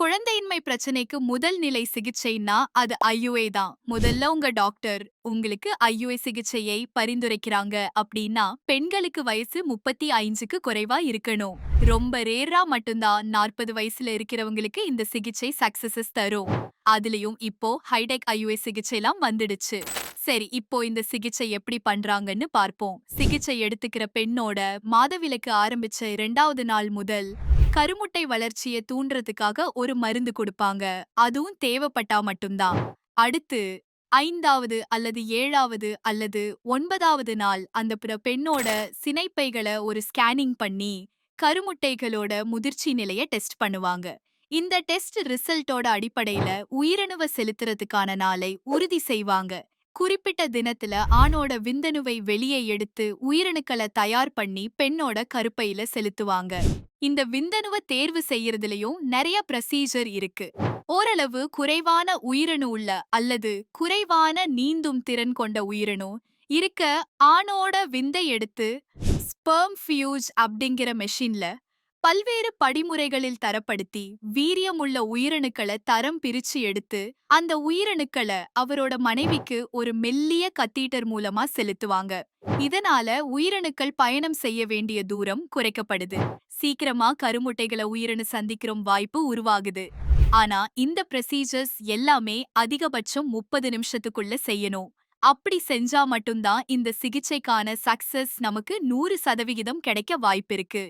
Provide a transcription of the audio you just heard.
குழந்தையின்மை பிரச்சனைக்கு முதல் நிலை சிகிச்சைன்னா அது ஐயுஏ தான். முதல்ல உங்க டாக்டர் உங்களுக்கு ஐயுஐ சிகிச்சையை பரிந்துரைக்கிறாங்க அப்படின்னா பெண்களுக்கு வயசு முப்பத்தி ஐந்துக்கு குறைவா இருக்கணும். ரொம்ப ரேரா மட்டும்தான் நாற்பது வயசுல இருக்கிறவங்களுக்கு இந்த சிகிச்சை சக்சஸஸ் தரும். அதுலயும் இப்போ ஹைடெக் ஐயுஏ சிகிச்சைலாம் வந்துடுச்சு. சரி இப்போ இந்த சிகிச்சை எப்படி பண்றாங்கன்னு பார்ப்போம். சிகிச்சை எடுத்துக்கிற பெண்ணோட மாதவிலக்கு ஆரம்பிச்ச இரண்டாவது நாள் முதல் கருமுட்டை வளர்ச்சியை தூண்டுறதுக்காக ஒரு மருந்து கொடுப்பாங்க. அதுவும் தேவைப்பட்டா மட்டும்தான். அடுத்து ஐந்தாவது அல்லது ஏழாவது அல்லது ஒன்பதாவது நாள் அந்த பிற- பெண்ணோட சினைப்பைகளை ஒரு ஸ்கேனிங் பண்ணி கருமுட்டைகளோட முதிர்ச்சி நிலைய டெஸ்ட் பண்ணுவாங்க. இந்த டெஸ்ட் ரிசல்ட்டோட அடிப்படையில உயிரணுவ செலுத்துறதுக்கான நாளை உறுதி செய்வாங்க. குறிப்பிட்ட தினத்துல ஆணோட விந்தணுவை வெளியே எடுத்து உயிரணுக்களை தயார் பண்ணி பெண்ணோட கருப்பையில செலுத்துவாங்க. இந்த விந்தணுவ தேர்வு செய்யறதுலயும் நிறைய ப்ரொசீஜர் இருக்கு. ஓரளவு குறைவான உயிரணு உள்ள அல்லது குறைவான நீந்தும் திறன் கொண்ட உயிரணு இருக்க ஆணோட விந்தை எடுத்து ஸ்பெர்ம் ஃபியூஜ் அப்படிங்கிற மெஷின்ல பல்வேறு படிமுறைகளில் தரப்படுத்தி வீரியமுள்ள உயிரணுக்களை தரம் பிரிச்சு எடுத்து அந்த உயிரணுக்களை அவரோட மனைவிக்கு ஒரு மெல்லிய கத்தீட்டர் மூலமா செலுத்துவாங்க. இதனால உயிரணுக்கள் பயணம் செய்ய வேண்டிய தூரம் குறைக்கப்படுது. சீக்கிரமா கருமுட்டைகளை உயிரணு சந்திக்கிறோம் வாய்ப்பு உருவாகுது. ஆனா இந்த ப்ரொசீஜர்ஸ் எல்லாமே அதிகபட்சம் முப்பது நிமிஷத்துக்குள்ள செய்யணும். அப்படி செஞ்சா மட்டும்தான் இந்த சிகிச்சைக்கான சக்சஸ் நமக்கு நூறு சதவிகிதம் கிடைக்க வாய்ப்பிருக்கு.